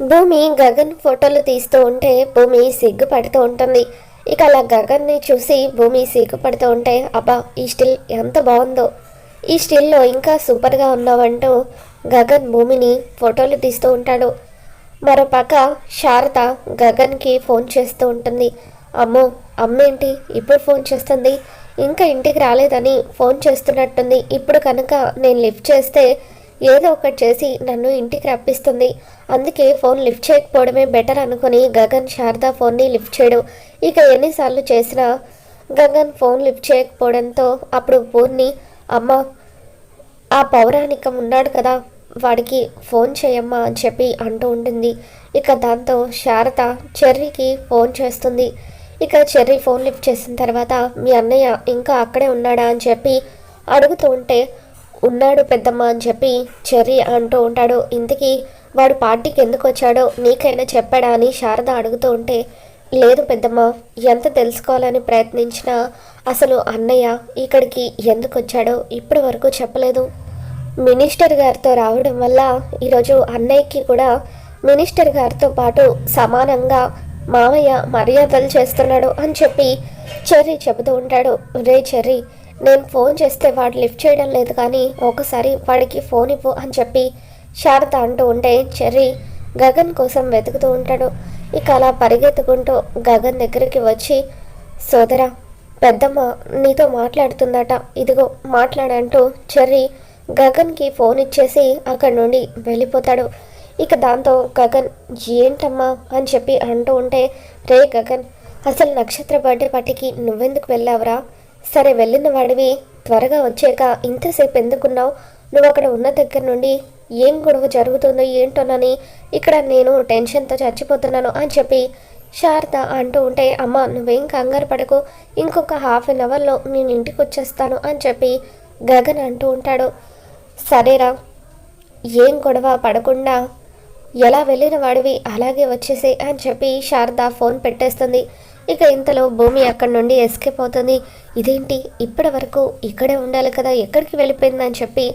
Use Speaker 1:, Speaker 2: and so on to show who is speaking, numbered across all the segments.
Speaker 1: భూమి గగన్ ఫోటోలు తీస్తూ ఉంటే భూమి సిగ్గుపడుతూ ఉంటుంది. ఇక అలా గగన్ని చూసి భూమి సిగ్గుపడుతూ ఉంటే అబ్బా ఈ స్టిల్ ఎంత బాగుందో. ఈ స్టిల్లో ఇంకా సూపర్గా ఉన్నావంటూ గగన్ భూమిని ఫోటోలు తీస్తూ ఉంటాడు. మరోపక్క శారద గగన్కి ఫోన్ చేస్తూ ఉంటుంది. అమ్మో అమ్మేంటి ఇప్పుడు ఫోన్ చేస్తుంది? ఇంకా ఇంటికి రాలేదని ఫోన్ చేస్తున్నట్టుంది. ఇప్పుడు కనుక నేను లిఫ్ట్ చేస్తే ఏదో ఒకటి చేసి నన్ను ఇంటికి రప్పిస్తుంది. అందుకే ఫోన్ లిఫ్ట్ చేయకపోవడమే బెటర్ అనుకుని గగన్ శారద ఫోన్ని లిఫ్ట్ చేయడు. ఇక ఎన్నిసార్లు చేసినా గగన్ ఫోన్ లిఫ్ట్ చేయకపోవడంతో అప్పుడు పూర్ణి అమ్మ ఆ పౌరాణికం ఉన్నాడు కదా వాడికి ఫోన్ చేయమ్మా అని చెప్పి అంటూ ఉంటుంది. ఇక దాంతో శారద చెర్రీకి ఫోన్ చేస్తుంది. ఇక చెర్రీ ఫోన్ లిఫ్ట్ చేసిన తర్వాత మీ అన్నయ్య ఇంకా అక్కడే ఉన్నాడా అని చెప్పి అడుగుతూ ఉంటే ఉన్నాడు పెద్దమ్మ అని చెప్పి చెర్రీ అంటూ ఉంటాడు. ఇంతకీ వాడు పార్టీకి ఎందుకు వచ్చాడో నీకైనా చెప్పాడా అని శారద అడుగుతూ ఉంటే లేదు పెద్దమ్మ ఎంత తెలుసుకోవాలని ప్రయత్నించినా అసలు అన్నయ్య ఇక్కడికి ఎందుకు వచ్చాడో ఇప్పటి వరకు చెప్పలేదు. మినిస్టర్ గారితో రావడం వల్ల ఈరోజు అన్నయ్యకి కూడా మినిస్టర్ గారితో పాటు సమానంగా మామయ్య మర్యాదలు చేస్తున్నాడు అని చెప్పి చెర్రీ చెబుతూ ఉంటాడు. రే చెర్రీ నేను ఫోన్ చేస్తే వాడు లిఫ్ట్ చేయడం లేదు కానీ ఒకసారి వాడికి ఫోన్ ఇవ్వు అని చెప్పి శారద అంటూ ఉంటే చెర్రీ గగన్ కోసం వెతుకుతూ ఉంటాడు. ఇక అలా పరిగెత్తుకుంటూ గగన్ దగ్గరికి వచ్చి సోదరా పెద్దమ్మ నీతో మాట్లాడుతుందట. ఇదిగో మాట్లాడంటూ చెర్రీ గగన్కి ఫోన్ ఇచ్చేసి అక్కడి నుండి వెళ్ళిపోతాడు. ఇక దాంతో గగన్ ఏంటమ్మా? అని చెప్పి అంటూ ఉంటే రే గగన్ అసలు నక్షత్ర బర్త్డే పార్టీకి నువ్వెందుకు వెళ్ళావురా? సరే వెళ్ళిన వాడివి. త్వరగా వచ్చాక ఇంతసేపు ఎందుకున్నావు? నువ్వు అక్కడ ఉన్న దగ్గర నుండి ఏం గొడవ జరుగుతుందో ఏంటోనని ఇక్కడ నేను టెన్షన్తో చచ్చిపోతున్నాను అని చెప్పి శారద అంటూ ఉంటే అమ్మ నువ్వేం కంగారు పడకు. ఇంకొక హాఫ్ అన్ అవర్లో నేను ఇంటికి వచ్చేస్తాను అని చెప్పి గగన్ అంటూ ఉంటాడు. సరేరా ఏం గొడవ పడకుండా ఎలా వెళ్ళిన వాడివి అలాగే వచ్చేసే అని చెప్పి శారద ఫోన్ పెట్టేస్తుంది. ఇక ఇంతలో భూమి అక్కడి నుండి ఎస్కేప్ అవుతుంది. ఇదేంటి? ఇప్పటి వరకు ఇక్కడే ఉండాలి కదా ఎక్కడికి వెళ్ళిపోయిందని చెప్పి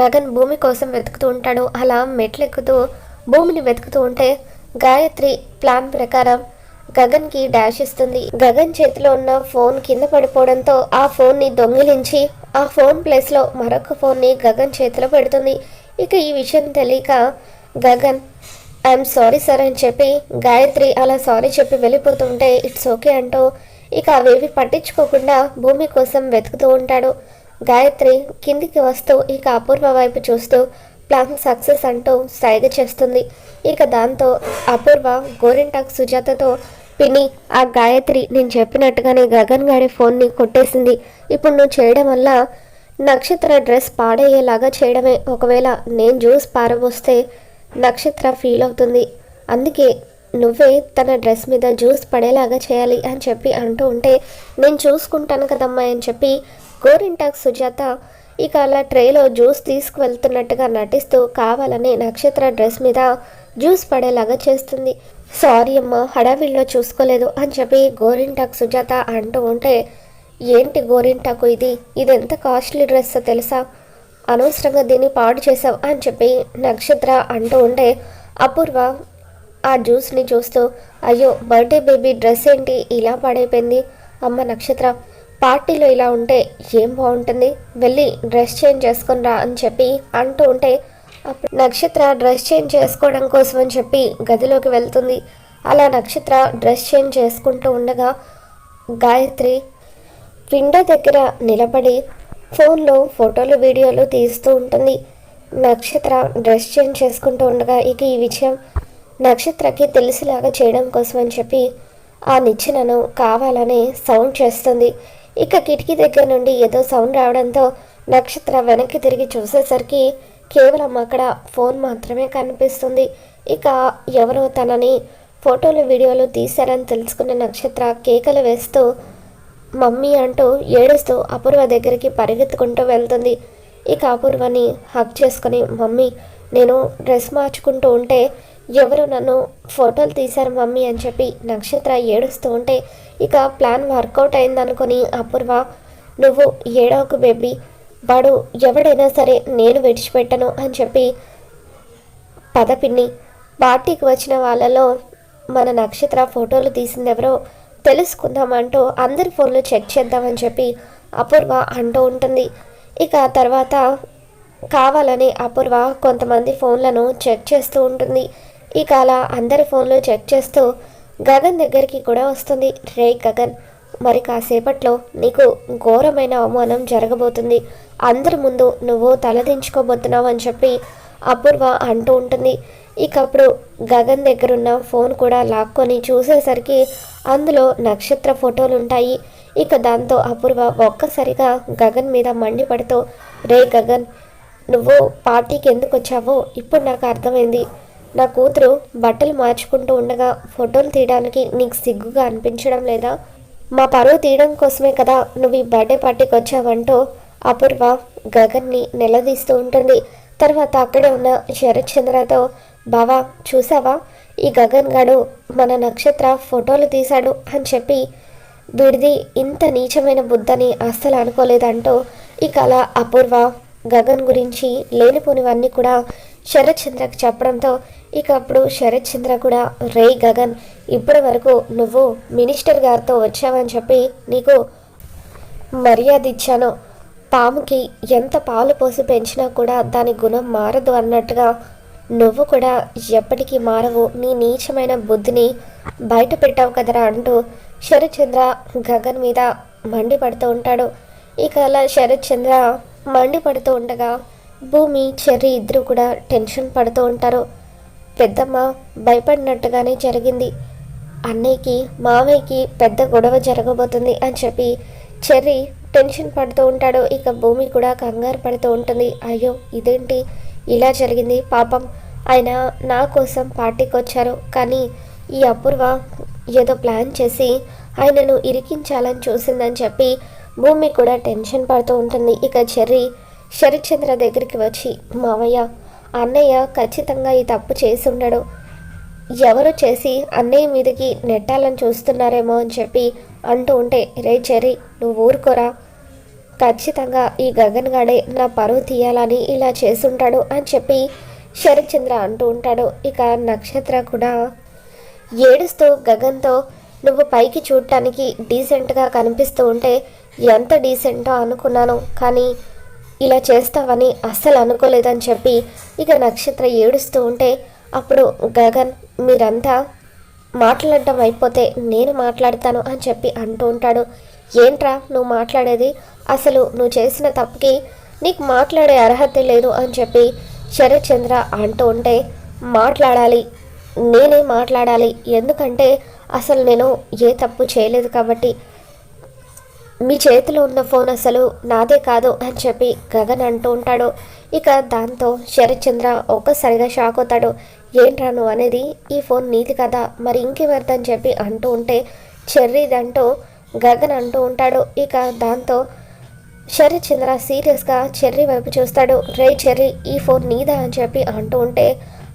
Speaker 1: గగన్ భూమి కోసం వెతుకుతూ ఉంటాడు. అలా మెట్లెక్కుతూ భూమిని వెతుకుతూ ఉంటే గాయత్రి ప్లాన్ ప్రకారం గగన్కి డాష్ ఇస్తుంది. గగన్ చేతిలో ఉన్న ఫోన్ కింద పడిపోవడంతో ఆ ఫోన్ని దొంగిలించి ఆ ఫోన్ ప్లేస్లో మరొక ఫోన్ని గగన్ చేతిలో పెడుతుంది. ఇక ఈ విషయం తెలియక గగన్ ఐఎమ్ సారీ సార్ అని చెప్పి గాయత్రి అలా సారీ చెప్పి వెళ్ళిపోతుంటే ఇట్స్ ఓకే అంటూ ఇక అవేవి పట్టించుకోకుండా భూమి కోసం వెతుకుతూ ఉంటాడు. గాయత్రి కిందికి వస్తూ ఇక అపూర్వ వైపు చూస్తూ ప్లాన్ సక్సెస్ అంటూ సైగ చేస్తుంది. ఇక దాంతో అపూర్వ గోరింటాక్ సుజాతతో పిన్ని ఆ గాయత్రి నేను చెప్పినట్టుగానే గగన్ గారి ఫోన్ని కొట్టేసింది. ఇప్పుడు నువ్వు చేయడం వల్ల నక్షత్ర డ్రెస్ పాడయ్యేలాగా చేయడమే. ఒకవేళ నేను జ్యూస్ పారబోస్తే నక్షత్ర ఫీల్ అవుతుంది. అందుకే నువ్వే తన డ్రెస్ మీద జ్యూస్ పడేలాగా చేయాలి అని చెప్పి అంటూ ఉంటే నేను చూసుకుంటాను కదమ్మా అని చెప్పి గోరింటాక్ సుజాత ఇక అలా ట్రేలో జ్యూస్ తీసుకువెళ్తున్నట్టుగా నటిస్తూ కావాలని నక్షత్ర డ్రెస్ మీద జ్యూస్ పడేలాగా చేస్తుంది. సారీ అమ్మ హడావిల్లో చూసుకోలేదు అని చెప్పి గోరింటాక్ సుజాత అంటూ ఉంటే ఏంటి గోరింటాకు ఇది? ఇది ఎంత కాస్ట్లీ డ్రెస్ తెలుసా? అనవసరంగా దీన్ని పాడు చేసావు అని చెప్పి నక్షత్ర అంటూ ఉంటే అపూర్వ ఆ జ్యూస్ని చూస్తూ అయ్యో బర్త్డే బేబీ డ్రెస్ ఏంటి? ఇలా పాడైపోయింది. అమ్మ నక్షత్ర పార్టీలో ఇలా ఉంటే ఏం బాగుంటుంది? వెళ్ళి డ్రెస్ చేంజ్ చేసుకుని రా అని చెప్పి అంటూ ఉంటే అప్పుడు నక్షత్ర డ్రెస్ చేంజ్ చేసుకోవడం కోసం అని చెప్పి గదిలోకి వెళ్తుంది. అలా నక్షత్ర డ్రెస్ చేంజ్ చేసుకుంటూ ఉండగా గాయత్రి విండో దగ్గర నిలబడి ఫోన్లో ఫోటోలు వీడియోలు తీస్తూ ఉంటుంది. నక్షత్ర డ్రెస్ చేంజ్ చేసుకుంటూ ఉండగా ఇక ఈ విషయం నక్షత్రకి తెలిసేలాగా చేయడం కోసం అని చెప్పి ఆ నిచ్చెనను కావాలని సౌండ్ చేస్తుంది. ఇక కిటికీ దగ్గర నుండి ఏదో సౌండ్ రావడంతో నక్షత్ర వెనక్కి తిరిగి చూసేసరికి కేవలం అక్కడ ఫోన్ మాత్రమే కనిపిస్తుంది. ఇక ఎవరో తనని ఫోటోలు వీడియోలు తీశారని తెలుసుకున్న నక్షత్ర కేకలు వేస్తూ మమ్మీ అంటూ ఏడుస్తూ అపూర్వ దగ్గరికి పరిగెత్తుకుంటూ వెళ్తుంది. ఇక అపూర్వని హక్ చేసుకుని మమ్మీ నేను డ్రెస్ మార్చుకుంటూ ఉంటే ఎవరు నన్ను ఫోటోలు తీశారు మమ్మీ? అని చెప్పి నక్షత్ర ఏడుస్తూ ఉంటే ఇక ప్లాన్ వర్కౌట్ అయిందనుకొని అపూర్వ నువ్వు ఏడవకు బేబీ వాడు ఎవడైనా సరే నేను విడిచిపెట్టను అని చెప్పి పదపిన్ని పార్టీకి వచ్చిన వాళ్ళలో మన నక్షత్ర ఫోటోలు తీసింది ఎవరో తెలుసుకుందామంటూ అందరి ఫోన్లు చెక్ చేద్దామని చెప్పి అపూర్వ అంటూ ఉంటుంది. ఇక తర్వాత కావాలని అపూర్వ కొంతమంది ఫోన్లను చెక్ చేస్తూ ఉంటుంది. ఇక అలా అందరి ఫోన్లు చెక్ చేస్తూ గగన్ దగ్గరికి కూడా వస్తుంది. రే గగన్ మరి కాసేపట్లో నీకు ఘోరమైన అవమానం జరగబోతుంది. అందరి ముందు నువ్వు తలదించుకోబోతున్నావు అని చెప్పి అపూర్వ అంటూ ఉంటుంది. ఇక అప్పుడు గగన్ దగ్గరున్న ఫోన్ కూడా లాక్కొని చూసేసరికి అందులో నక్షత్ర ఫోటోలు ఉంటాయి. ఇక దాంతో అపూర్వ ఒక్కసారిగా గగన్ మీద మండిపడుతూ రే గగన్ నువ్వు పార్టీకి ఎందుకు వచ్చావో? ఇప్పుడు నాకు అర్థమైంది. నా కూతురు బట్టలు మార్చుకుంటూ ఉండగా ఫోటోలు తీయడానికి నీకు సిగ్గుగా అనిపించడం లేదా? మా పరువు తీయడం కోసమే కదా నువ్వు ఈ బర్త్డే పార్టీకి వచ్చావంటూ అపూర్వ గగన్ని నిలదీస్తూ ఉంటుంది. తర్వాత అక్కడే ఉన్న శరత్ చంద్రతో బావా చూసావా? ఈ గగన్ గాడు మన నక్షత్ర ఫోటోలు తీశాడు అని చెప్పి వీడిది ఇంత నీచమైన బుద్ధని అస్సలు అనుకోలేదంటూ ఇక అలా అపూర్వ. గగన్ గురించి లేనిపోనివన్నీ కూడా శరత్ చంద్రకి చెప్పడంతో ఇక అప్పుడు శరత్ చంద్ర కూడా రే గగన్ ఇప్పటి వరకు నువ్వు మినిస్టర్ గారితో వచ్చావని చెప్పి నీకు మర్యాద ఇచ్చాను. పాముకి ఎంత పాలు పోసి పెంచినా కూడా దాని గుణం మారదు అన్నట్టుగా నువ్వు కూడా ఎప్పటికీ మారవు. నీ నీచమైన బుద్ధిని బయట పెట్టావు కదరా అంటూ శరత్చంద్ర గగన్ మీద మండిపడుతూ ఉంటాడు. ఇక అలా శరత్చంద్ర మండిపడుతూ ఉండగా భూమి చెర్రి ఇద్దరు కూడా టెన్షన్ పడుతూ ఉంటారు. పెద్దమ్మ భయపడినట్టుగానే జరిగింది. అన్నయ్యకి మావయ్యకి పెద్ద గొడవ జరగబోతుంది అని చెప్పి చెర్రీ టెన్షన్ పడుతూ ఉంటాడు. ఇక భూమి కూడా కంగారు పడుతూ ఉంటుంది. అయ్యో ఇదేంటి? ఇలా జరిగింది. పాపం ఆయన నా కోసం పార్టీకి వచ్చారు కానీ ఈ అపూర్వ ఏదో ప్లాన్ చేసి ఆయనను ఇరికించాలని చూసిందని చెప్పి భూమి కూడా టెన్షన్ పడుతూ ఉంటుంది. ఇక చెర్రీ శరత్చంద్ర దగ్గరికి వచ్చి మావయ్య అన్నయ్య ఖచ్చితంగా ఈ తప్పు చేసి ఉండడు. ఎవరు చేసి అన్నయ్య మీదకి నెట్టాలని చూస్తున్నారేమో అని చెప్పి అంటూ ఉంటే రే చెర్రీ నువ్వు ఊరుకోరా. ఖచ్చితంగా ఈ గగన్ గాడే నా పరువు తీయాలని ఇలా చేసుంటాడు అని చెప్పి శరత్చంద్ర అంటూ ఉంటాడు. ఇక నక్షత్ర కూడా ఏడుస్తూ గగన్తో నువ్వు పైకి చూడటానికి డీసెంట్గా కనిపిస్తూ ఉంటే ఎంత డీసెంటో అనుకున్నాను కానీ ఇలా చేస్తావని అస్సలు అనుకోలేదని చెప్పి ఇక నక్షత్ర ఏడుస్తూ ఉంటే అప్పుడు గగన్ మీరంతా మాట్లాడటం అయిపోతే నేను మాట్లాడతాను అని చెప్పి అంటూ ఉంటాడు. ఏంట్రా నువ్వు మాట్లాడేది? అసలు నువ్వు చేసిన తప్పుకి నీకు మాట్లాడే అర్హత లేదు అని చెప్పి శరత్ చంద్ర అంటూ ఉంటే మాట్లాడాలి. నేనే మాట్లాడాలి. ఎందుకంటే అసలు నేను ఏ తప్పు చేయలేదు కాబట్టి. మీ చేతిలో ఉన్న ఫోన్ అసలు నాదే కాదు అని చెప్పి గగన్ అంటూ ఉంటాడు. ఇక దాంతో శరత్చంద్ర ఒక్కసారిగా షాక్ అవుతాడు. ఏంట్రా నువ్వు అనేది? ఈ ఫోన్ నీది కదా. మరి ఇంకెవరిదని చెప్పి అంటూ ఉంటే చెర్రీదంటూ గగన్ అంటూ ఉంటాడు. ఇక దాంతో శరత్చంద్ర సీరియస్గా చెర్రీ వైపు చూస్తాడు. రే చెర్రీ ఈ ఫోన్ నీదా? అని చెప్పి అంటూ ఉంటే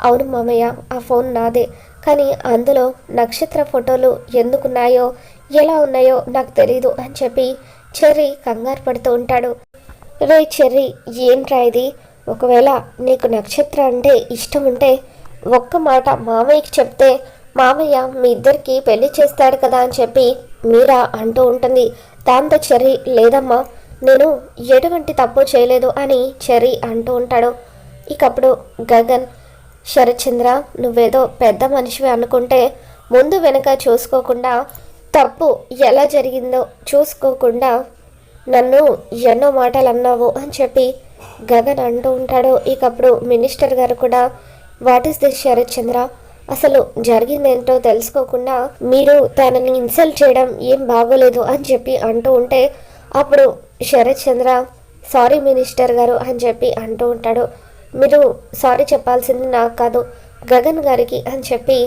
Speaker 1: అవును మామయ్య ఆ ఫోన్ నాదే. కానీ అందులో నక్షత్ర ఫోటోలు ఎందుకున్నాయో ఎలా ఉన్నాయో నాకు తెలీదు అని చెప్పి చెర్రీ కంగారు పడుతూ ఉంటాడు. రే చెర్రీ ఏంట్రా ఇది? ఒకవేళ నీకు నక్షత్ర అంటే ఇష్టం ఉంటే ఒక్క మాట మామయ్యకి చెప్తే మామయ్య మీ ఇద్దరికి పెళ్ళి చేస్తాడు కదా అని చెప్పి మీరా అంటూ ఉంటుంది. దాంతో చెర్రీ లేదమ్మా నేను ఎటువంటి తప్పు చేయలేదు అని చెర్రీ అంటూ ఉంటాడు. ఇకప్పుడు గగన్ శరత్చంద్ర నువ్వేదో పెద్ద మనిషివి అనుకుంటే ముందు వెనక చూసుకోకుండా తప్పు ఎలా జరిగిందో చూసుకోకుండా నన్ను ఎన్నో మాటలు అన్నావు అని చెప్పి గగన్ అంటూ ఉంటాడు. ఇకప్పుడు మినిస్టర్ గారు కూడా what is this Sharath Chandra అసలు జరిగిందేంటో తెలుసుకోకుండా మీరు తనని ఇన్సల్ట్ చేయడం ఏం బాగోలేదు అని చెప్పి అంటూ ఉంటే అప్పుడు శరత్ చంద్ర సారీ మినిస్టర్ గారు అని చెప్పి అంటూ ఉంటాడు. మీరు సారీ చెప్పాల్సింది నాకు కాదు గగన్ గారికి అని చెప్పి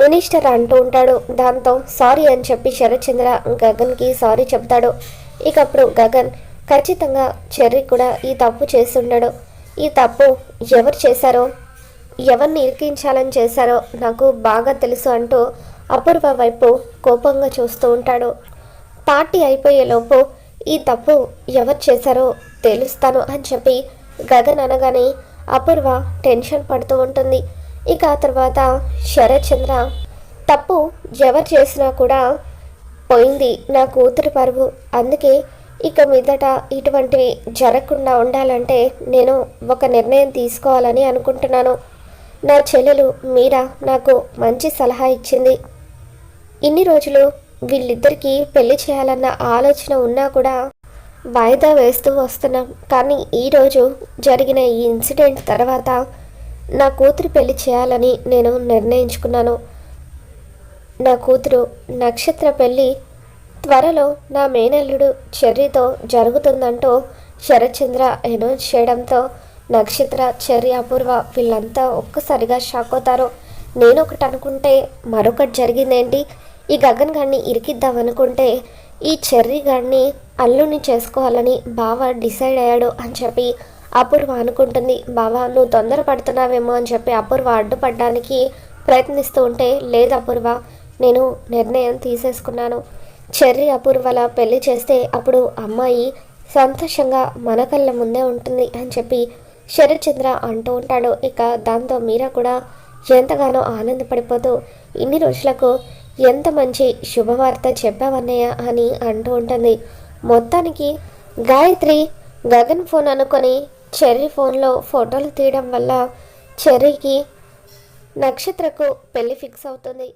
Speaker 1: మినిస్టర్ అంటూ ఉంటాడు. దాంతో సారీ అని చెప్పి శరత్చంద్ర గగన్కి సారీ చెప్తాడు. ఇక అప్పుడు గగన్ ఖచ్చితంగా చెర్రీ కూడా ఈ తప్పు చేస్తుండడు. ఈ తప్పు ఎవరు చేశారో ఎవరిని ఇరికించాలని చేశారో నాకు బాగా తెలుసు అంటూ అపూర్వ వైపు కోపంగా చూస్తూ ఉంటాడు. పార్టీ అయిపోయేలోపు ఈ తప్పు ఎవరు చేశారో తెలుస్తాను అని చెప్పి గగన్ అనగానే అపూర్వ టెన్షన్ పడుతూ ఉంటుంది. ఇక ఆ తర్వాత శరత్చంద్ర తప్పు ఎవరు చేసినా కూడా పోయింది నా కూతురు పరువు. అందుకే ఇక మీదట ఇటువంటివి జరగకుండా ఉండాలంటే నేను ఒక నిర్ణయం తీసుకోవాలని అనుకుంటున్నాను. నా చెల్లెలు మీరా నాకు మంచి సలహా ఇచ్చింది. ఇన్ని రోజులు వీళ్ళిద్దరికీ పెళ్ళి చేయాలన్న ఆలోచన ఉన్నా కూడా వాయిదా వేస్తూ వస్తున్నాం. కానీ ఈరోజు జరిగిన ఈ ఇన్సిడెంట్ తర్వాత నా కూతురు పెళ్ళి చేయాలని నేను నిర్ణయించుకున్నాను. నా కూతురు నక్షత్ర పెళ్ళి త్వరలో నా మేనల్లుడు చెర్రీతో జరుగుతుందంటూ శరత్చంద్ర అనౌన్స్ చేయడంతో నక్షత్ర చెర్రి అపూర్వ వీళ్ళంతా ఒక్కసారిగా షాక్ అవుతారు. నేను ఒకటి అనుకుంటే మరొకటి జరిగిందేంటి? ఈ గగన్ గారిని ఇరికిద్దాం అనుకుంటే ఈ చెర్రీ గారిని అల్లుని చేసుకోవాలని బావ డిసైడ్ అయ్యాడు అని చెప్పి అపూర్వ అనుకుంటుంది. బావ నువ్వు తొందరపడుతున్నావేమో అని చెప్పి అపూర్వ అడ్డుపడడానికి ప్రయత్నిస్తూ ఉంటే లేదు అపూర్వ నేను నిర్ణయం తీసేసుకున్నాను. చెర్రీ అపూర్వల పెళ్ళి చేస్తే అప్పుడు అమ్మాయి సంతోషంగా మన కళ్ళ ముందే ఉంటుంది అని చెప్పి శరత్చంద్ర అంటూ ఉంటాడు. ఇక దాంతో మీరా కూడా ఎంతగానో ఆనందపడిపోతూ ఇన్ని రోజులకు ఎంత మంచి శుభవార్త చెప్పావన్నయ్య అని అంటూ ఉంటుంది. మొత్తానికి గాయత్రి గగన్ ఫోన్ అనుకొని చెర్రీ ఫోన్లో ఫోటోలు తీయడం వల్ల చెర్రీకి నక్షత్రకు పెళ్ళి ఫిక్స్ అవుతుంది.